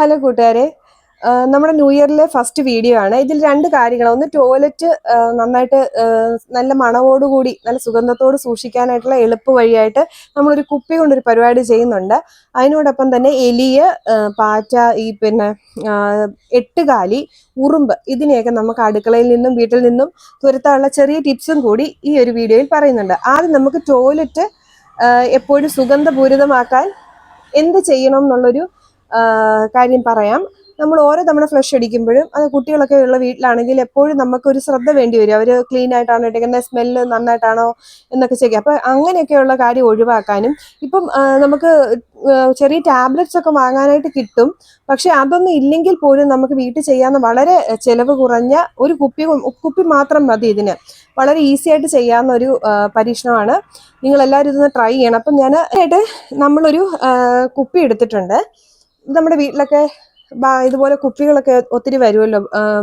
Hello കൂട്ടുകാരെ. നമ്മുടെ new ഇയറിലെ first video ആണ്. ഇതിൽ രണ്ട് കാര്യങ്ങൾ. ഒന്ന് ടോയ്ലറ്റ് നന്നായിട്ട് നല്ല മണവോടുകൂടി നല്ല സുഗന്ധത്തോട് സൂക്ഷിക്കാനായിട്ടുള്ള എളുപ്പ വഴിയായിട്ട് നമ്മളൊരു കുപ്പി കൊണ്ടൊരു പരിപാടി ചെയ്യുന്നുണ്ട്. അതിനോടൊപ്പം തന്നെ എലിയ പാറ്റ ഈ പിന്നെ എട്ടുകാലി ഉറുമ്പ് ഇതിനെയൊക്കെ നമുക്ക് അടുക്കളയിൽ നിന്നും വീട്ടിൽ നിന്നും തുരത്താനുള്ള ചെറിയ ടിപ്സും കൂടി ഈ ഒരു വീഡിയോയിൽ പറയുന്നുണ്ട്. ആദ്യം നമുക്ക് ടോയ്ലറ്റ് എപ്പോഴും സുഗന്ധപൂരിതമാക്കാൻ എന്ത് ചെയ്യണം എന്നുള്ളൊരു കാര്യം പറയാം. നമ്മൾ ഓരോ തവണ ഫ്ലഷ് അടിക്കുമ്പോഴും അത് കുട്ടികളൊക്കെ ഉള്ള വീട്ടിലാണെങ്കിൽ എപ്പോഴും നമുക്കൊരു ശ്രദ്ധ വേണ്ടി വരും. അവർ ക്ലീൻ ആയിട്ടാണോ ഇട്ടിരിക്കുന്നത് സ്മെല്ല് നന്നായിട്ടാണോ എന്നൊക്കെ ചെയ്യുക അപ്പോൾ അങ്ങനെയൊക്കെയുള്ള കാര്യം ഒഴിവാക്കാനും ഇപ്പം നമുക്ക് ചെറിയ ടാബ്ലറ്റ്സ് ഒക്കെ വാങ്ങാനായിട്ട് കിട്ടും. പക്ഷെ അതൊന്നും ഇല്ലെങ്കിൽ പോലും നമുക്ക് വീട്ടിൽ ചെയ്യാവുന്ന വളരെ ചിലവ് കുറഞ്ഞ ഒരു കുപ്പി കുപ്പി മാത്രം മതി ഇതിന്. വളരെ ഈസി ആയിട്ട് ചെയ്യാവുന്ന ഒരു പരീക്ഷണമാണ്. നിങ്ങൾ എല്ലാവരും ഇതൊന്ന് ട്രൈ ചെയ്യണം. അപ്പം ഞാൻ ആയിട്ട് നമ്മളൊരു കുപ്പി എടുത്തിട്ടുണ്ട്. നമ്മുടെ വീട്ടിലൊക്കെ ഇതുപോലെ കുപ്പികളൊക്കെ ഒത്തിരി വരുമല്ലോ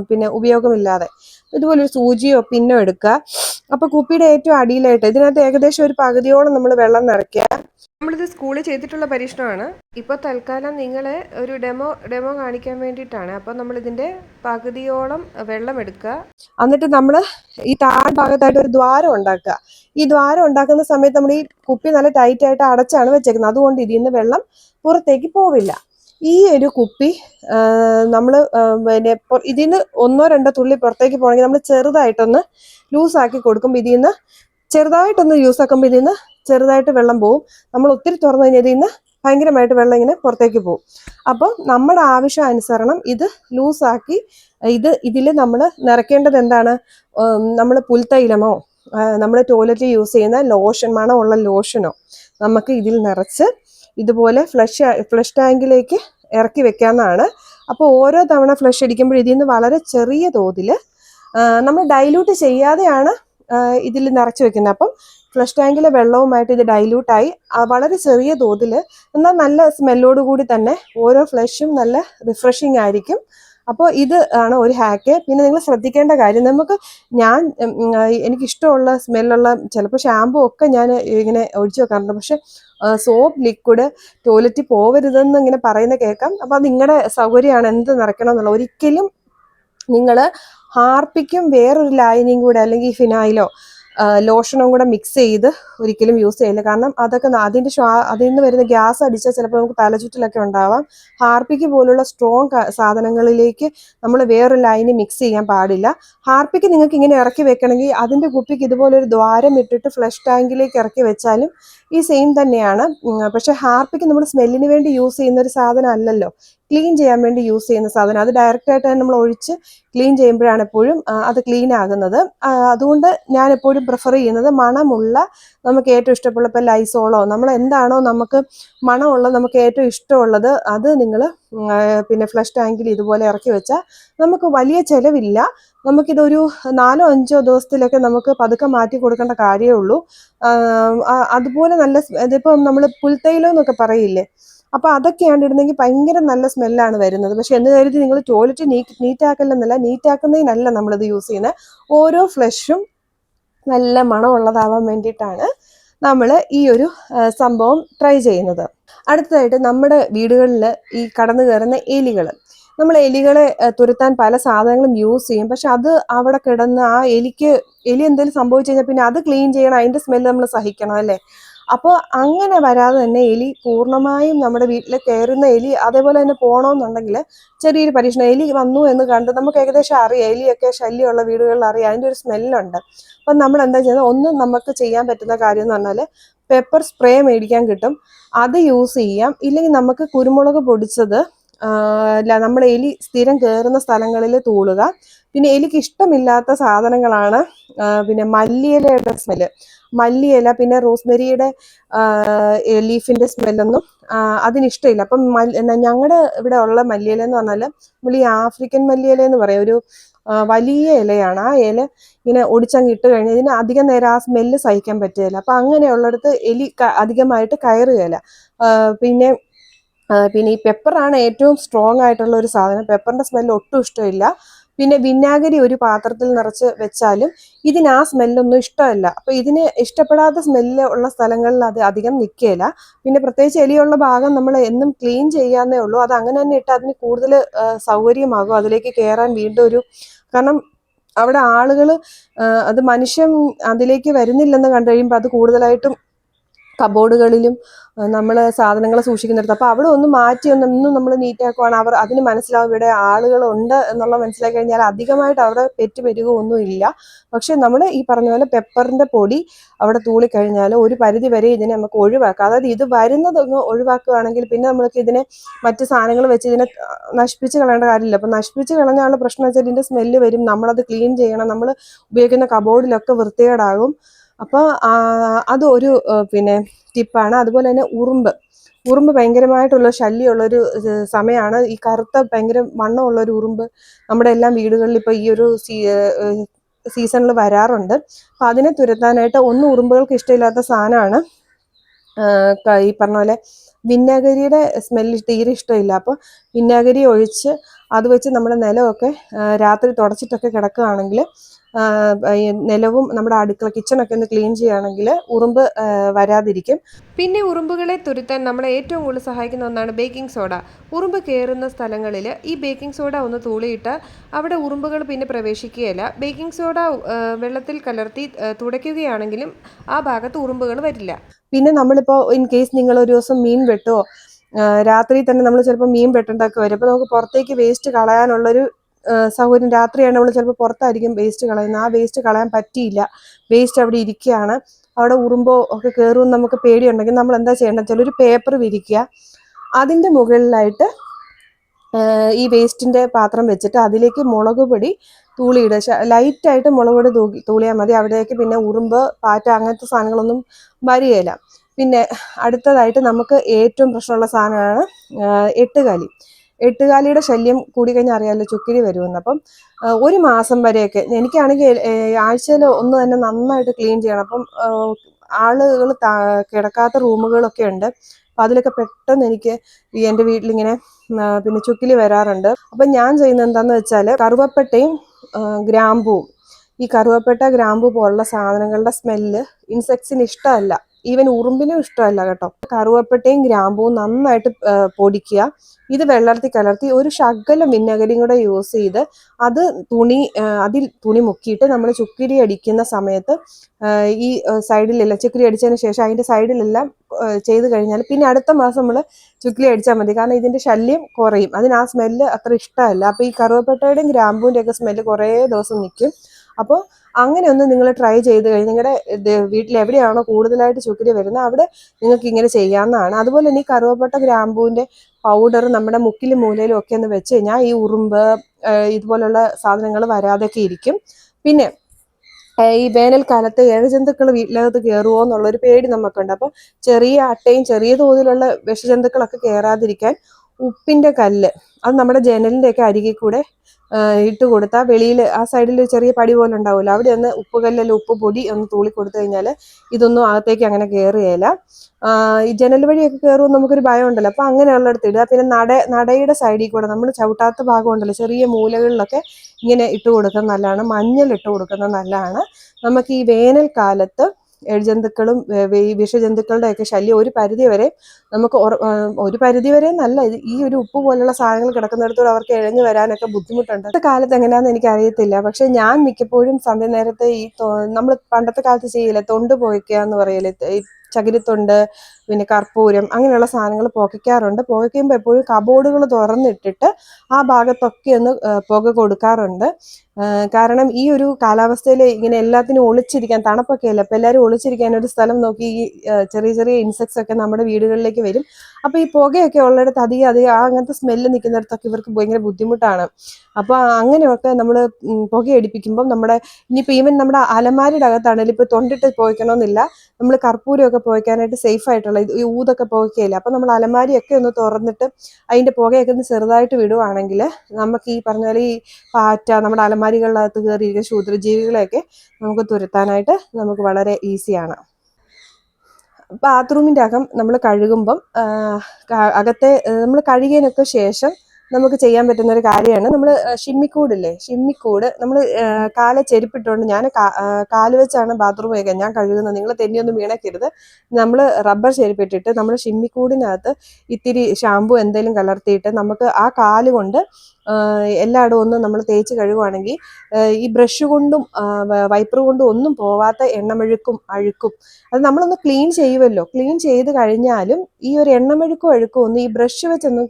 പിന്നെ ഉപയോഗമില്ലാതെ. ഇതുപോലെ ഒരു സൂചിയോ പിന്നോ എടുക്കുക. അപ്പൊ കുപ്പിയുടെ ഏറ്റവും അടിയിലായിട്ട് ഇതിനകത്ത് ഏകദേശം ഒരു പകുതിയോളം നമ്മൾ വെള്ളം നിറയ്ക്കുക. നമ്മളിത് സ്കൂളിൽ ചെയ്തിട്ടുള്ള പരീക്ഷണമാണ്. ഇപ്പോൾ തൽക്കാലം നിങ്ങളെ ഒരു ഡെമോ ഡെമോ കാണിക്കാൻ വേണ്ടിയിട്ടാണ്. അപ്പോൾ നമ്മൾ ഇതിന്റെ പകുതിയോളം വെള്ളം എടുക്കുക. എന്നിട്ട് നമ്മൾ ഈ താഴ്ഭാഗത്തായിട്ട് ഒരു ദ്വാരം ഉണ്ടാക്കുക. ഈ ദ്വാരം ഉണ്ടാക്കുന്ന സമയത്ത് നമ്മൾ ഈ കുപ്പി നല്ല ടൈറ്റായിട്ട് അടച്ചാണ് വെച്ചേക്കുന്നത്. അതുകൊണ്ട് ഇതിൽ നിന്ന് വെള്ളം പുറത്തേക്ക് പോവില്ല. ഈ ഒരു കുപ്പി നമ്മൾ പിന്നെ ഇതിൽ നിന്ന് ഒന്നോ രണ്ടോ തുള്ളി പുറത്തേക്ക് പോകണമെങ്കിൽ നമ്മൾ ചെറുതായിട്ടൊന്ന് ലൂസാക്കി കൊടുക്കുമ്പോൾ ഇതിൽ നിന്ന് ചെറുതായിട്ടൊന്ന് യൂസ് ആക്കുമ്പോൾ ഇതിൽ നിന്ന് ചെറുതായിട്ട് വെള്ളം പോവും. നമ്മൾ ഒത്തിരി തുറന്നു കഴിഞ്ഞാൽ ഇതിൽ നിന്ന് ഭയങ്കരമായിട്ട് വെള്ളം ഇങ്ങനെ പുറത്തേക്ക് പോകും അപ്പം നമ്മുടെ ആവശ്യം അനുസരണം ഇത് ലൂസാക്കി ഇത് ഇതിൽ നമ്മൾ നിറയ്ക്കേണ്ടത് എന്താണ്? നമ്മൾ പുൽത്തൈലമോ നമ്മൾ ടോയ്ലറ്റിൽ യൂസ് ചെയ്യുന്ന ലോഷൻ മണമുള്ള ലോഷനോ നമുക്ക് ഇതിൽ നിറച്ച് ഇതുപോലെ ഫ്ലഷ് ഫ്ലഷ് ടാങ്കിലേക്ക് ഇറക്കി വെക്കാവുന്നതാണ്. അപ്പോൾ ഓരോ തവണ ഫ്ലഷ് അടിക്കുമ്പോൾ ഇതിൽ നിന്ന് വളരെ ചെറിയ തോതിൽ നമ്മൾ ഡൈല്യൂട്ട് ചെയ്യാതെയാണ് ഇതിൽ നിറച്ച് വെക്കുന്നത്. അപ്പം ഫ്ലഷ് ടാങ്കിലെ വെള്ളവുമായിട്ട് ഇത് ഡൈല്യൂട്ടായി വളരെ ചെറിയ തോതിൽ എന്നാൽ നല്ല സ്മെല്ലോട് കൂടി തന്നെ ഓരോ ഫ്ലഷും നല്ല റിഫ്രഷിങ് ആയിരിക്കും. അപ്പോൾ ഇത് ആണ് ഒരു ഹാക്ക് പിന്നെ നിങ്ങൾ ശ്രദ്ധിക്കേണ്ട കാര്യം നമുക്ക് ഞാൻ എനിക്കിഷ്ടമുള്ള സ്മെല്ലുള്ള ചിലപ്പോൾ ഷാമ്പു ഒക്കെ ഞാൻ ഇങ്ങനെ ഒഴിച്ചു വെക്കാറുണ്ട്. പക്ഷെ സോപ്പ് ലിക്വിഡ് ടോയ്ലറ്റിൽ പോവരുതെന്ന് ഇങ്ങനെ പറയുന്ന കേൾക്കാം. അപ്പോൾ നിങ്ങളുടെ സൗകര്യമാണ് എന്ത് നിറയ്ക്കണം എന്നുള്ള ഒരിക്കലും നിങ്ങൾ ഹാർപ്പിക്കും വേറൊരു ലൈനിങ് കൂടെ അല്ലെങ്കിൽ ഫിനായിലോ ലോഷനും കൂടെ മിക്സ് ചെയ്ത് ഒരിക്കലും യൂസ് ചെയ്യില്ല. കാരണം അതൊക്കെ അതിന്റെ ശ്വാ അതിൽ നിന്ന് വരുന്ന ഗ്യാസ് അടിച്ചാൽ ചിലപ്പോൾ നമുക്ക് തലചുറ്റലൊക്കെ ഉണ്ടാവാം. ഹാർപ്പിക്ക് പോലുള്ള സ്ട്രോങ് സാധനങ്ങളിലേക്ക് നമ്മൾ വേറൊരു ലൈന് മിക്സ് ചെയ്യാൻ പാടില്ല. ഹാർപ്പിക്ക് നിങ്ങൾക്ക് ഇങ്ങനെ ഇറക്കി വെക്കണമെങ്കിൽ അതിന്റെ കുപ്പിക്ക് ഇതുപോലൊരു ദ്വാരം ഇട്ടിട്ട് ഫ്ലഷ് ടാങ്കിലേക്ക് ഇറക്കി വെച്ചാലും ഈ സെയിം തന്നെയാണ്. പക്ഷെ ഹാർപ്പിക്ക് നമ്മൾ സ്മെല്ലിന് വേണ്ടി യൂസ് ചെയ്യുന്ന ഒരു സാധനം അല്ലല്ലോ. ക്ലീൻ ചെയ്യാൻ വേണ്ടി യൂസ് ചെയ്യുന്ന സാധനം. അത് ഡയറക്റ്റ് ആയിട്ട് തന്നെ നമ്മൾ ഒഴിച്ച് ക്ലീൻ ചെയ്യുമ്പോഴാണ് എപ്പോഴും അത് ക്ലീൻ ആകുന്നത്. അതുകൊണ്ട് ഞാൻ എപ്പോഴും പ്രിഫർ ചെയ്യുന്നത് മണമുള്ള നമുക്ക് ഏറ്റവും ഇഷ്ടമുള്ള ഇപ്പോൾ ലൈസോളോ നമ്മൾ എന്താണോ നമുക്ക് മണമുള്ള നമുക്ക് ഏറ്റവും ഇഷ്ടമുള്ളത് അത് നിങ്ങൾ പിന്നെ ഫ്ലഷ് ടാങ്കിൽ ഇതുപോലെ ഇറക്കി വെച്ചാൽ നമുക്ക് വലിയ ചിലവില്ല. നമുക്കിതൊരു നാലോ അഞ്ചോ ദിവസത്തിലൊക്കെ നമുക്ക് പതുക്കെ മാറ്റി കൊടുക്കേണ്ട കാര്യമേ ഉള്ളൂ. അതുപോലെ നല്ല ഇതിപ്പം നമ്മൾ പുൽത്തൈലം എന്നൊക്കെ പറയില്ലേ? അപ്പൊ അതൊക്കെയാണ് ഇടുന്നെങ്കിൽ ഭയങ്കര നല്ല സ്മെല്ലാണ് വരുന്നത്. പക്ഷെ എന്ന് കരുതി നിങ്ങൾ ടോയ്ലറ്റ് നീറ്റ് നീറ്റാക്കലെന്നല്ല നീറ്റാക്കുന്നതിനല്ല നമ്മളിത് യൂസ് ചെയ്യുന്നത്. ഓരോ ഫ്ലഷും നല്ല മണമുള്ളതാവാൻ വേണ്ടിയിട്ടാണ് നമ്മൾ ഈ ഒരു സംഭവം ട്രൈ ചെയ്യുന്നത്. അടുത്തതായിട്ട് നമ്മുടെ വീടുകളിൽ ഈ കടന്നു കയറുന്ന എലികൾ നമ്മൾ എലികളെ തുരുത്താൻ പല സാധനങ്ങളും യൂസ് ചെയ്യും. പക്ഷെ അത് അവിടെ കിടന്ന് ആ എലിക്ക് എലി എന്തെങ്കിലും സംഭവിച്ചു കഴിഞ്ഞാൽ പിന്നെ അത് ക്ലീൻ ചെയ്യണം അതിന്റെ സ്മെല്ല് നമ്മൾ സഹിക്കണം അല്ലേ? അപ്പോൾ അങ്ങനെ വരാതെ തന്നെ എലി പൂർണമായും നമ്മുടെ വീട്ടിൽ കയറുന്ന എലി അതേപോലെ തന്നെ പോകണമെന്നുണ്ടെങ്കിൽ ചെറിയൊരു പരീക്ഷണം. എലി വന്നു എന്ന് കണ്ട് നമുക്ക് ഏകദേശം അറിയാം. എലിയൊക്കെ ശല്യമുള്ള വീടുകളിൽ അറിയാം. അതിന്റെ ഒരു സ്മെല്ലുണ്ട്. അപ്പം നമ്മൾ എന്താ ചെയ്യുന്നത്? ഒന്നും നമുക്ക് ചെയ്യാൻ പറ്റുന്ന കാര്യം എന്ന് പറഞ്ഞാൽ പെപ്പർ സ്പ്രേ മേടിക്കാൻ കിട്ടും. അത് യൂസ് ചെയ്യാം. ഇല്ലെങ്കിൽ നമുക്ക് കുരുമുളക് പൊടിച്ചത് അല്ല നമ്മൾ എലി സ്ഥിരം കയറുന്ന സ്ഥലങ്ങളിൽ തൂളുക. പിന്നെ എലിക്ക് ഇഷ്ടമില്ലാത്ത സാധനങ്ങളാണ് പിന്നെ മല്ലിയിലയുടെ സ്മെല്ല് മല്ലിയില പിന്നെ റോസ്മെരിയുടെ ലീഫിന്റെ സ്മെല്ലൊന്നും അതിനിഷ്ടമില്ല. അപ്പം ഞങ്ങളുടെ ഇവിടെ ഉള്ള മല്ലിയില എന്ന് പറഞ്ഞാൽ നമ്മൾ ഈ ആഫ്രിക്കൻ മല്ലിയില എന്ന് പറയും. ഒരു വലിയ ഇലയാണ്. ആ ഇല ഇങ്ങനെ ഒടിച്ചങ്ങ് ഇട്ട് കഴിഞ്ഞാൽ ഇതിന് അധികം നേരം ആ സ്മെല്ല് സഹിക്കാൻ പറ്റുകയില്ല. അപ്പം അങ്ങനെയുള്ളിടത്ത് എലി അധികമായിട്ട് കയറുകയില്ല. പിന്നെ പിന്നെ ഈ പെപ്പറാണ് ഏറ്റവും സ്ട്രോങ് ആയിട്ടുള്ള ഒരു സാധനം. പെപ്പറിന്റെ സ്മെല്ല് ഒട്ടും ഇഷ്ടമില്ല. പിന്നെ വിനാഗിരി ഒരു പാത്രത്തിൽ നിറച്ച് വെച്ചാലും ഇതിന് ആ സ്മെല്ലൊന്നും ഇഷ്ടമല്ല. അപ്പൊ ഇതിന് ഇഷ്ടപ്പെടാത്ത സ്മെല്ല് ഉള്ള സ്ഥലങ്ങളിൽ അത് അധികം നിൽക്കില്ല പിന്നെ പ്രത്യേകിച്ച് എലിയുള്ള ഭാഗം നമ്മൾ എന്നും ക്ലീൻ ചെയ്യാന്നേ ഉള്ളൂ. അത് അങ്ങനെ തന്നെ ഇട്ട് അതിന് കൂടുതൽ സൗകര്യമാകും അതിലേക്ക് കയറാൻ വീണ്ടും ഒരു കാരണം അവിടെ ആളുകൾ അത് മനുഷ്യൻ അതിലേക്ക് വരുന്നില്ലെന്ന് കണ്ടു കഴിയുമ്പോൾ അത് കൂടുതലായിട്ടും കബോർഡുകളിലും നമ്മൾ സാധനങ്ങൾ സൂക്ഷിക്കുന്നിടത്ത്. അപ്പോൾ അവിടെ ഒന്ന് മാറ്റി ഒന്ന് ഇന്നും നമ്മൾ നീറ്റാക്കുവാണ്. അവർ അതിന് മനസ്സിലാവും ഇവിടെ ആളുകളുണ്ട് എന്നുള്ള മനസ്സിലാക്കി കഴിഞ്ഞാൽ അധികമായിട്ട് അവിടെ പെറ്റ് പെരുകൊന്നുമില്ല പക്ഷെ നമ്മൾ ഈ പറഞ്ഞ പോലെ പെപ്പറിന്റെ പൊടി അവിടെ തൂളിക്കഴിഞ്ഞാൽ ഒരു പരിധി വരെ ഇതിനെ നമുക്ക് ഒഴിവാക്കാം. അതായത് ഇത് വരുന്നതൊന്ന് ഒഴിവാക്കുകയാണെങ്കിൽ പിന്നെ നമ്മൾക്ക് ഇതിനെ മറ്റ് സാധനങ്ങൾ വെച്ച് ഇതിനെ നശിപ്പിച്ച് കളയേണ്ട കാര്യമില്ല. അപ്പം നശിപ്പിച്ച് കളഞ്ഞാലുള്ള പ്രശ്നം വെച്ചാൽ ഇതിന്റെ സ്മെല്ല് വരും. നമ്മളത് ക്ലീൻ ചെയ്യണം. നമ്മൾ ഉപയോഗിക്കുന്ന കബോർഡിലൊക്കെ വൃത്തികേടാകും. അപ്പോൾ അതൊരു പിന്നെ ടിപ്പാണ്. അതുപോലെ തന്നെ ഉറുമ്പ്. ഉറുമ്പ് ഭയങ്കരമായിട്ടുള്ള ശല്യമുള്ളൊരു സമയമാണ് ഈ കറുത്ത ഭയങ്കര വണ്ണമുള്ളൊരു ഉറുമ്പ് നമ്മുടെ എല്ലാം വീടുകളിൽ ഇപ്പോൾ ഈ ഒരു സീസണിൽ വരാറുണ്ട്. അപ്പം അതിനെ തുരത്താനായിട്ട് ഒന്ന് ഉറുമ്പുകൾക്ക് ഇഷ്ടമില്ലാത്ത സാധനമാണ് ഈ പറഞ്ഞ പോലെ വിനാഗിരിയുടെ സ്മെല്ല് തീരെ ഇഷ്ടമില്ല. അപ്പോൾ വിനാഗിരി ഒഴിച്ച് അത് വെച്ച് നമ്മുടെ നിലമൊക്കെ രാത്രി തുടച്ചിട്ടൊക്കെ കിടക്കുകയാണെങ്കിൽ നിലവും നമ്മുടെ അടുക്കള കിച്ചണൊക്കെ ഒന്ന് ക്ലീൻ ചെയ്യുകയാണെങ്കിൽ ഉറുമ്പ് വരാതിരിക്കും. പിന്നെ ഉറുമ്പുകളെ തുരുത്താൻ നമ്മളെ ഏറ്റവും കൂടുതൽ സഹായിക്കുന്ന ഒന്നാണ് ബേക്കിംഗ് സോഡ ഉറുമ്പ് കയറുന്ന സ്ഥലങ്ങളിൽ ഈ ബേക്കിംഗ് സോഡ ഒന്ന് തൂളിയിട്ട് അവിടെ ഉറുമ്പുകൾ പിന്നെ പ്രവേശിക്കുകയില്ല. ബേക്കിംഗ് സോഡ വെള്ളത്തിൽ കലർത്തി തുടയ്ക്കുകയാണെങ്കിലും ആ ഭാഗത്ത് ഉറുമ്പുകൾ വരില്ല. പിന്നെ നമ്മളിപ്പോൾ ഇൻ കേസ് നിങ്ങൾ ഒരു ദിവസം മീൻ വെട്ടോ രാത്രി തന്നെ നമ്മൾ ചിലപ്പോൾ മീൻ വെട്ടേണ്ടൊക്കെ വരും. അപ്പോൾ നമുക്ക് പുറത്തേക്ക് വേസ്റ്റ് കളയാനുള്ളൊരു സൗകര്യം രാത്രിയാണ് നമ്മൾ ചിലപ്പോൾ പുറത്തായിരിക്കും വേസ്റ്റ് കളയുന്നത് ആ വേസ്റ്റ് കളയാൻ പറ്റിയില്ല. വേസ്റ്റ് അവിടെ ഇരിക്കുകയാണ് അവിടെ ഉറുമ്പോ ഒക്കെ കയറുമെന്ന് നമുക്ക് പേടിയുണ്ടെങ്കിൽ നമ്മൾ എന്താ ചെയ്യേണ്ടത് ഒരു പേപ്പർ വിരിക്കുക. അതിന്റെ മുകളിലായിട്ട് ഈ വേസ്റ്റിന്റെ പാത്രം വെച്ചിട്ട് അതിലേക്ക് മുളക് പൊടി തൂളിയിടുക. ലൈറ്റായിട്ട് മുളക് പൊടി തൂക്കി തൂളിയാൽ മതി. അവിടേക്ക് പിന്നെ ഉറുമ്പ് പാറ്റ അങ്ങനത്തെ സാധനങ്ങളൊന്നും വരികയില്ല. പിന്നെ അടുത്തതായിട്ട് നമുക്ക് ഏറ്റവും പ്രശ്നമുള്ള സാധനമാണ് എട്ടുകാലി. എട്ടുകാലിയുടെ ശല്യം കൂടിക്കഴിഞ്ഞാൽ അറിയാമല്ലോ ചുക്കിരി വരുമെന്ന്. അപ്പം ഒരു മാസം വരെയൊക്കെ എനിക്കാണെങ്കിൽ ആഴ്ചയിൽ ഒന്ന് തന്നെ നന്നായിട്ട് ക്ലീൻ ചെയ്യണം. അപ്പം ആളുകൾ കിടക്കാത്ത റൂമുകളൊക്കെ ഉണ്ട്. അപ്പം അതിലൊക്കെ പെട്ടെന്ന് എനിക്ക് എന്റെ വീട്ടിലിങ്ങനെ പിന്നെ ചുക്കിലി വരാറുണ്ട്. അപ്പം ഞാൻ ചെയ്യുന്നത് എന്താണെന്ന് വെച്ചാൽ കറുവപ്പട്ടയും ഗ്രാമ്പുവും. ഈ കറുവപ്പട്ട ഗ്രാമ്പു പോലുള്ള സാധനങ്ങളുടെ സ്മെല്ല് ഇൻസെക്ട്സിന് ഇഷ്ടമല്ല. ഈവൻ ഉറുമ്പിനും ഇഷ്ടമല്ല കേട്ടോ. കറുവപ്പട്ടയും ഗ്രാമ്പും നന്നായിട്ട് പൊടിക്കുക. ഇത് വെള്ളർത്തി കലർത്തി ഒരു ശകലം വിന്നകരിയും കൂടെ യൂസ് ചെയ്ത് അത് തുണി അതിൽ തുണി മുക്കിയിട്ട് നമ്മൾ ചുക്കിരി അടിക്കുന്ന സമയത്ത് ഈ സൈഡിലെല്ലാം ചുക്കിരി അടിച്ചതിന് ശേഷം അതിന്റെ സൈഡിലെല്ലാം ചെയ്ത് കഴിഞ്ഞാൽ പിന്നെ അടുത്ത മാസം നമ്മൾ ചുക്കിലി അടിച്ചാൽ മതി. കാരണം ഇതിന്റെ ശല്യം കുറയും. അതിന് ആ സ്മെല്ല് അത്ര ഇഷ്ടമല്ല. അപ്പോൾ ഈ കറുവപ്പട്ടയുടെയും ഗ്രാമ്പൂന്റെ ഒക്കെ സ്മെല്ല് കുറേ ദിവസം നിൽക്കും അപ്പോൾ അങ്ങനെ ഒന്ന് നിങ്ങൾ ട്രൈ ചെയ്ത് കഴിഞ്ഞ് നിങ്ങളുടെ വീട്ടിൽ എവിടെയാണോ കൂടുതലായിട്ട് ചുക്കിരി വരുന്നത് അവിടെ നിങ്ങൾക്ക് ഇങ്ങനെ ചെയ്യാവുന്നതാണ്. അതുപോലെ തന്നെ ഈ കറുവപ്പട്ട ഗ്രാമ്പൂവിന്റെ പൗഡർ നമ്മുടെ മുക്കിലും മൂലയിലും ഒക്കെ ഒന്ന് വെച്ച് കഴിഞ്ഞാൽ ഈ ഉറുമ്പ് ഇതുപോലുള്ള സാധനങ്ങൾ വരാതൊക്കെ ഇരിക്കും. പിന്നെ ഈ വേനൽക്കാലത്ത് ഏഴുജന്തുക്കൾ വീട്ടിലകത്ത് കയറുമോ എന്നുള്ളൊരു പേടി നമുക്കുണ്ട്. അപ്പോൾ ചെറിയ അട്ടയും ചെറിയ തോതിലുള്ള വിഷജന്തുക്കളൊക്കെ കയറാതിരിക്കാൻ ഉപ്പിന്റെ കല്ല് അത് നമ്മുടെ ജനലിന്റെയൊക്കെ അരികിൽ കൂടെ ഇട്ട് കൊടുത്താൽ വെളിയിൽ ആ സൈഡിൽ ചെറിയ പടി പോലെ ഉണ്ടാവില്ല അവിടെ ഒന്ന് ഉപ്പുകല്ലിൽ ഉപ്പ് പൊടി ഒന്ന് തൂളി കൊടുത്തു കഴിഞ്ഞാൽ ഇതൊന്നും അകത്തേക്ക് അങ്ങനെ കയറുകയില്ല ഈ ജനൽ വഴിയൊക്കെ കയറുമ്പോൾ നമുക്കൊരു ഭയം ഉണ്ടല്ലോ അപ്പോൾ അങ്ങനെയുള്ളിടത്ത് ഇടുക. പിന്നെ നട നടയുടെ സൈഡിൽ കൂടെ നമ്മൾ ചവിട്ടാത്ത ഭാഗം ഉണ്ടല്ലോ. ചെറിയ മൂലകളിലൊക്കെ ഇങ്ങനെ ഇട്ട് കൊടുക്കുന്നത് നല്ലതാണ്. മഞ്ഞൾ ഇട്ട് കൊടുക്കുന്നത് നല്ലതാണ്. നമുക്ക് ഈ വേനൽക്കാലത്ത് എഴുജന്തുക്കളും ഈ വിഷജന്തുക്കളുടെ ഒക്കെ ശല്യം ഒരു പരിധി വരെ നമുക്ക് ഒരു പരിധി വരെ നല്ല ഈ ഒരു ഉപ്പ് പോലുള്ള സാധനങ്ങൾ കിടക്കുന്നിടത്തോളം അവർക്ക് ഇഴഞ്ഞു വരാനൊക്കെ ബുദ്ധിമുട്ടുണ്ട്. ഇന്നത്തെ കാലത്ത് എങ്ങനെയാണെന്ന് എനിക്ക് അറിയത്തില്ല പക്ഷെ ഞാൻ മിക്കപ്പോഴും സന്ധ്യ നേരത്തെ ഈ നമ്മൾ പണ്ടത്തെ കാലത്ത് ചെയ്യില്ല തൊണ്ട് പോയിക്കുക എന്ന് പറയൽ ചകിരിത്തൊണ്ട് പിന്നെ കർപ്പൂരം അങ്ങനെയുള്ള സാധനങ്ങൾ പുകയ്ക്കാറുണ്ട്. പുകയ്ക്കുമ്പോൾ എപ്പോഴും കബോർഡുകൾ തുറന്നിട്ടിട്ട് ആ ഭാഗത്തൊക്കെ ഒന്ന് പുക കൊടുക്കാറുണ്ട്. കാരണം ഈ ഒരു കാലാവസ്ഥയിൽ ഇങ്ങനെ എല്ലാത്തിനും ഒളിച്ചിരിക്കാൻ തണുപ്പൊക്കെ അല്ല? അപ്പോൾ എല്ലാവരും ഒളിച്ചിരിക്കാൻ ഒരു സ്ഥലം നോക്കി ഈ ചെറിയ ചെറിയ ഇൻസെക്ട്സ് ഒക്കെ നമ്മുടെ വീടുകളിലേക്ക് വരും. അപ്പോൾ ഈ പുകയൊക്കെ ഉള്ളിടത്ത് അധികം അധികം അങ്ങനത്തെ സ്മെല്ല് നിൽക്കുന്നിടത്തൊക്കെ ഇവർക്ക് ഭയങ്കര ബുദ്ധിമുട്ടാണ്. അപ്പോൾ അങ്ങനെയൊക്കെ നമ്മൾ പുകയടിപ്പിക്കുമ്പോൾ നമ്മുടെ ഇനിയിപ്പോൾ ഈവൻ നമ്മുടെ അലമാരിയുടെ അകത്താണെങ്കിലും ഇപ്പോൾ തൊണ്ടിട്ട് പോയിക്കണമെന്നില്ല നമ്മൾ കർപ്പൂരമൊക്കെ പോയിക്കാനായിട്ട് സേഫ് ആയിട്ടുള്ള ഈ ഊതൊക്കെ പുകയ്ക്കില്ല അപ്പോൾ നമ്മൾ അലമാരിയൊക്കെ ഒന്ന് തുറന്നിട്ട് അതിന്റെ പുകയൊക്കെ ഒന്ന് ചെറുതായിട്ട് വിടുവാണെങ്കിൽ നമുക്ക് ഈ പറഞ്ഞ ഈ പാറ്റ നമ്മുടെ അലമാരികളിനകത്ത് കയറിയിരിക്കുന്ന ശൂദ്രജീവികളെയൊക്കെ നമുക്ക് തുരത്താനായിട്ട് നമുക്ക് വളരെ ഈസിയാണ്. ബാത്റൂമിന്റെ അകം നമ്മൾ കഴുകുമ്പം അകത്തെ നമ്മൾ കഴുകിയതിനൊക്കെ ശേഷം നമുക്ക് ചെയ്യാൻ പറ്റുന്ന ഒരു കാര്യമാണ്. നമ്മൾ ഷിമ്മിക്കൂടില്ലേ? ഷിമ്മിക്കൂട്. നമ്മൾ കാല ചെരുപ്പിട്ടുകൊണ്ട് ഞാൻ കാൽ വെച്ചാണ് ബാത്റൂം ഒക്കെ ഞാൻ കഴുകുന്നത്. നിങ്ങൾ തെന്നിയൊന്നും വീണക്കരുത്. നമ്മൾ റബ്ബർ ചെരുപ്പിട്ടിട്ട് നമ്മൾ ഷിമ്മിക്കൂടിനകത്ത് ഇത്തിരി ഷാമ്പു എന്തെങ്കിലും കലർത്തിയിട്ട് നമുക്ക് ആ കാൽ കൊണ്ട് എല്ലായിടവും ഒന്നും നമ്മൾ തേച്ച് കഴുകുവാണെങ്കിൽ ഈ ബ്രഷ് കൊണ്ടും വൈപ്പർ കൊണ്ടും ഒന്നും പോവാത്ത എണ്ണമെഴുക്കും അഴുക്കും. അത് നമ്മളൊന്ന് ക്ലീൻ ചെയ്യുമല്ലോ ക്ലീൻ ചെയ്ത് കഴിഞ്ഞാലും ഈ ഒരു എണ്ണമെഴുക്കും അഴുക്കും ഒന്ന് ഈ ബ്രഷ് വെച്ചൊന്ന്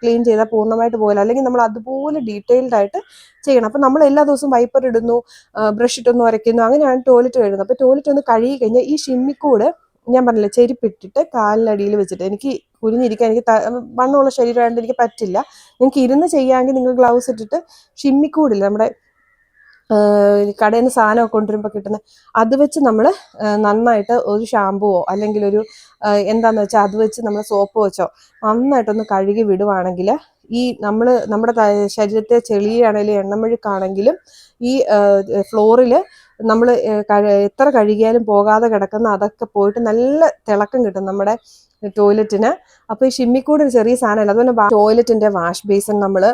ക്ലീൻ ചെയ്താൽ പൂർണമായിട്ട് പോകില്ല അല്ലെങ്കിൽ നമ്മൾ അതുപോലെ ഡീറ്റെയിൽഡ് ആയിട്ട് ചെയ്യണം. അപ്പം നമ്മൾ എല്ലാ ദിവസവും വൈപ്പർ ഇടുന്നു ബ്രഷ് ഇട്ടൊന്ന് ഉരയ്ക്കുന്നു അങ്ങനെയാണ് ടോയ്ലറ്റ് കഴുകുന്നത് അപ്പോൾ ടോയ്ലറ്റ് ഒന്ന് കഴുകി കഴിഞ്ഞാൽ ഈ ഷിമ്മിക്കൂട് ഞാൻ പറഞ്ഞില്ലേ ചെരുപ്പിട്ടിട്ട് കാലിനടിയിൽ വെച്ചിട്ട് എനിക്ക് കുരിഞ്ഞിരിക്കാൻ എനിക്ക് വണ്ണമുള്ള ശരീരമായിട്ട് എനിക്ക് പറ്റില്ല. നിങ്ങൾക്ക് ഇരുന്ന് ചെയ്യാമെങ്കിൽ നിങ്ങൾ ഗ്ലൗസ് ഇട്ടിട്ട് ഷിമ്മിക്കൂടില്ല നമ്മുടെ കടയിൽ നിന്ന് സാധനമൊക്കെ കൊണ്ടുവരുമ്പോൾ കിട്ടുന്ന അത് വെച്ച് നമ്മൾ നന്നായിട്ട് ഒരു ഷാമ്പുവോ അല്ലെങ്കിൽ ഒരു എന്താണെന്ന് വെച്ചാൽ അത് വെച്ച് നമ്മൾ സോപ്പ് വെച്ചോ നന്നായിട്ടൊന്ന് കഴുകി വിടുവാണെങ്കിൽ ഈ നമ്മൾ നമ്മുടെ ശരീരത്തെ ചെളിയാണെങ്കിലും എണ്ണമെഴുക്കാണെങ്കിലും ഈ ഫ്ലോറിൽ നമ്മൾ എത്ര കഴുകിയാലും പോകാതെ കിടക്കുന്ന അതൊക്കെ പോയിട്ട് നല്ല തിളക്കം കിട്ടും നമ്മുടെ ടോയ്ലറ്റിന്. അപ്പോൾ ഈ ഷിമ്മിക്കൂട് ഒരു ചെറിയ സാധനമല്ല അതുപോലെ ടോയ്ലറ്റിന്റെ വാഷ് ബേസിൻ നമ്മൾ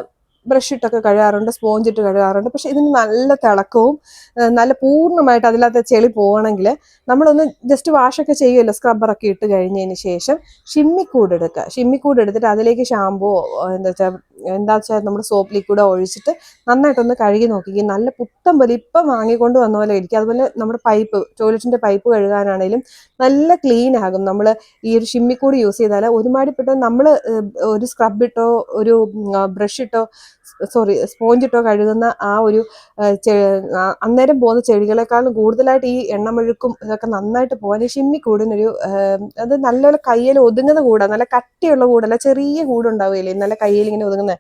ബ്രഷ് ഇട്ടൊക്കെ കഴുകാറുണ്ട് സ്പോഞ്ച് ഇട്ട് കഴുകാറുണ്ട്. പക്ഷെ ഇതിന് നല്ല തിളക്കവും നല്ല പൂർണമായിട്ട് അതിലകത്ത് ചെളി പോകണമെങ്കിൽ നമ്മളൊന്ന് ജസ്റ്റ് വാഷൊക്കെ ചെയ്യുമല്ലോ സ്ക്രബ്ബറൊക്കെ ഇട്ട് കഴിഞ്ഞതിന് ശേഷം ഷിമ്മിക്കൂട് എടുക്കുക. ഷിമ്മിക്കൂട് എടുത്തിട്ട് അതിലേക്ക് ഷാമ്പുവോ എന്താ വെച്ചാൽ എന്താ വെച്ചാൽ നമ്മുടെ സോപ്പ് ലിക്വിഡോ ഒഴിച്ചിട്ട് നന്നായിട്ടൊന്ന് കഴുകി നോക്കിക്കും നല്ല പുത്തം പോലെ ഇപ്പം വാങ്ങിക്കൊണ്ട് വന്ന പോലെ ഇരിക്കും. അതുപോലെ നമ്മുടെ പൈപ്പ് ടോയ്ലറ്റിന്റെ പൈപ്പ് കഴുകാനാണെങ്കിലും നല്ല ക്ലീൻ ആകും. നമ്മൾ ഈ ഒരു ഷിമ്മിക്കൂടി യൂസ് ചെയ്താൽ ഒരുമാതിരിപ്പെട്ട നമ്മൾ ഒരു സ്ക്രബ് ഇട്ടോ ഒരു ബ്രഷ് ഇട്ടോ സോറി സ്പോഞ്ച് ഇട്ടോ കഴുകുന്ന ആ ഒരു അന്നേരം പോകുന്ന ചെടികളെക്കാളും കൂടുതലായിട്ട് ഈ എണ്ണമെഴുക്കും ഇതൊക്കെ നന്നായിട്ട് പോകാൻ ഷിമ്മി കൂടുന്നൊരു അത് നല്ലപോലെ കയ്യിൽ ഒതുങ്ങുന്ന കൂടാ നല്ല കട്ടിയുള്ള കൂടല്ല ചെറിയ കൂടുണ്ടാവുകയില്ലേ നല്ല കയ്യിൽ ഇങ്ങനെ ഒതുങ്ങുന്ന.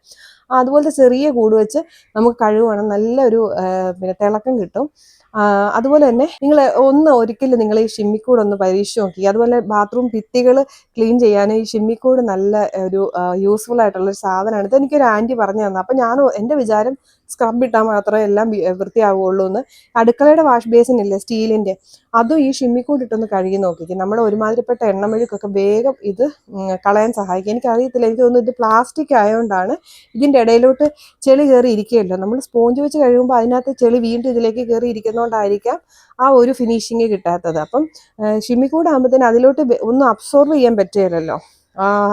അതുപോലത്തെ ചെറിയ കൂട് വെച്ച് നമുക്ക് കഴിവാണ് നല്ലൊരു പിന്നെ തിളക്കം കിട്ടും. അതുപോലെ തന്നെ നിങ്ങൾ ഒന്ന് ഒരിക്കലും നിങ്ങൾ ഈ ഷിമ്മിക്കൂട് ഒന്ന് പരീക്ഷിച്ച് നോക്കി. അതുപോലെ ബാത്റൂം ഭിത്തികൾ ക്ലീൻ ചെയ്യാൻ ഈ ഷിമ്മിക്കൂട് നല്ല ഒരു യൂസ്ഫുൾ ആയിട്ടുള്ള ഒരു സാധനമാണ്. ഇത് എനിക്കൊരു ആന്റി പറഞ്ഞു തന്നെ. അപ്പം ഞാൻ എന്റെ വിചാരം സ്ക്രബ് ഇട്ടാൽ മാത്രമേ എല്ലാം വൃത്തിയാവുള്ളൂ എന്ന്. അടുക്കളയുടെ വാഷ് ബേസിൻ ഇല്ലേ സ്റ്റീലിന്റെ അതും ഈ ഷിമ്മിക്കൂട് ഇട്ടൊന്ന് കഴുകി നോക്കിക്കും. നമ്മുടെ ഒരുമാതിരിപ്പെട്ട എണ്ണമെഴുക്കൊക്കെ വേഗം ഇത് കളയാൻ സഹായിക്കും. എനിക്കറിയത്തില്ല എനിക്ക് തോന്നുന്നു ഇത് പ്ലാസ്റ്റിക് ആയതുകൊണ്ടാണ് ഇതിന്റെ ഇടയിലോട്ട് ചെളി കയറി ഇരിക്കുകയല്ലോ. നമ്മൾ സ്പോഞ്ച് വെച്ച് കഴിയുമ്പോൾ അതിനകത്ത് ചെളി വീണ്ടും ഇതിലേക്ക് കയറി ഇരിക്കുന്നതുകൊണ്ടായിരിക്കാം ആ ഒരു ഫിനിഷിങ് കിട്ടാത്തത്. അപ്പം ഷിമ്മിക്കൂടാകുമ്പോഴത്തേന് അതിലോട്ട് ഒന്നും അബ്സോർബ് ചെയ്യാൻ പറ്റുകയില്ലല്ലോ.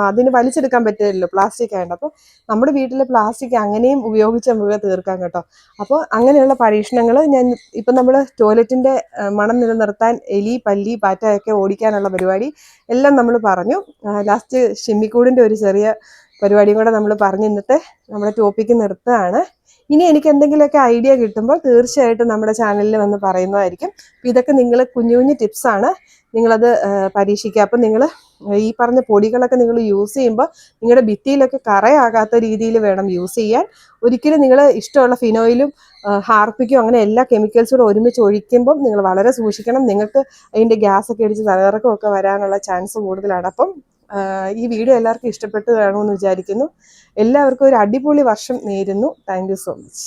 അതിന് വലിച്ചെടുക്കാൻ പറ്റില്ലല്ലോ പ്ലാസ്റ്റിക് ആയതുകൊണ്ട് അപ്പോൾ നമ്മുടെ വീട്ടിലെ പ്ലാസ്റ്റിക് അങ്ങനെയും ഉപയോഗിച്ച് നമുക്ക് തീർക്കാൻ കേട്ടോ. അപ്പോൾ അങ്ങനെയുള്ള പരീക്ഷണങ്ങൾ ഞാൻ ഇപ്പം നമ്മൾ ടോയ്ലറ്റിന്റെ മണം നിലനിർത്താൻ എലി പല്ലി പാറ്റയൊക്കെ ഓടിക്കാനുള്ള പരിപാടി എല്ലാം നമ്മൾ പറഞ്ഞു. ലാസ്റ്റ് ഷിമ്മിക്കൂടിന്റെ ഒരു ചെറിയ പരിപാടിയും കൂടെ നമ്മൾ പറഞ്ഞ് ഇന്നത്തെ നമ്മുടെ ടോപ്പിക്ക് നിർത്തുകയാണ്. ഇനി എനിക്ക് എന്തെങ്കിലുമൊക്കെ ഐഡിയ കിട്ടുമ്പോൾ തീർച്ചയായിട്ടും നമ്മുടെ ചാനലിൽ വന്ന് പറയുന്നതായിരിക്കും. അപ്പോൾ ഇതൊക്കെ നിങ്ങൾ കുഞ്ഞു കുഞ്ഞു ടിപ്സാണ് നിങ്ങളത് പരീക്ഷിക്കുക. അപ്പം നിങ്ങൾ ഈ പറഞ്ഞ പൊടികളൊക്കെ നിങ്ങൾ യൂസ് ചെയ്യുമ്പോൾ നിങ്ങളുടെ ഭിത്തിയിലൊക്കെ കറയാകാത്ത രീതിയിൽ വേണം യൂസ് ചെയ്യാൻ. ഒരിക്കലും നിങ്ങൾ ഇഷ്ടമുള്ള ഫിനോയിലും ഹാർപ്പിക്കും അങ്ങനെ എല്ലാ കെമിക്കൽസും കൂടെ ഒരുമിച്ച് ഒഴിക്കുമ്പം നിങ്ങൾ വളരെ സൂക്ഷിക്കണം. നിങ്ങൾക്ക് അതിന്റെ ഗ്യാസൊക്കെ അടിച്ച് തലകറക്കമൊക്കെ വരാനുള്ള ചാൻസ് കൂടുതലാണ്. അപ്പം ഈ വീഡിയോ എല്ലാവർക്കും ഇഷ്ടപ്പെട്ടു കാണുമെന്ന് വിചാരിക്കുന്നു. എല്ലാവർക്കും ഒരു അടിപൊളി വർഷം നേരുന്നു. Thank so much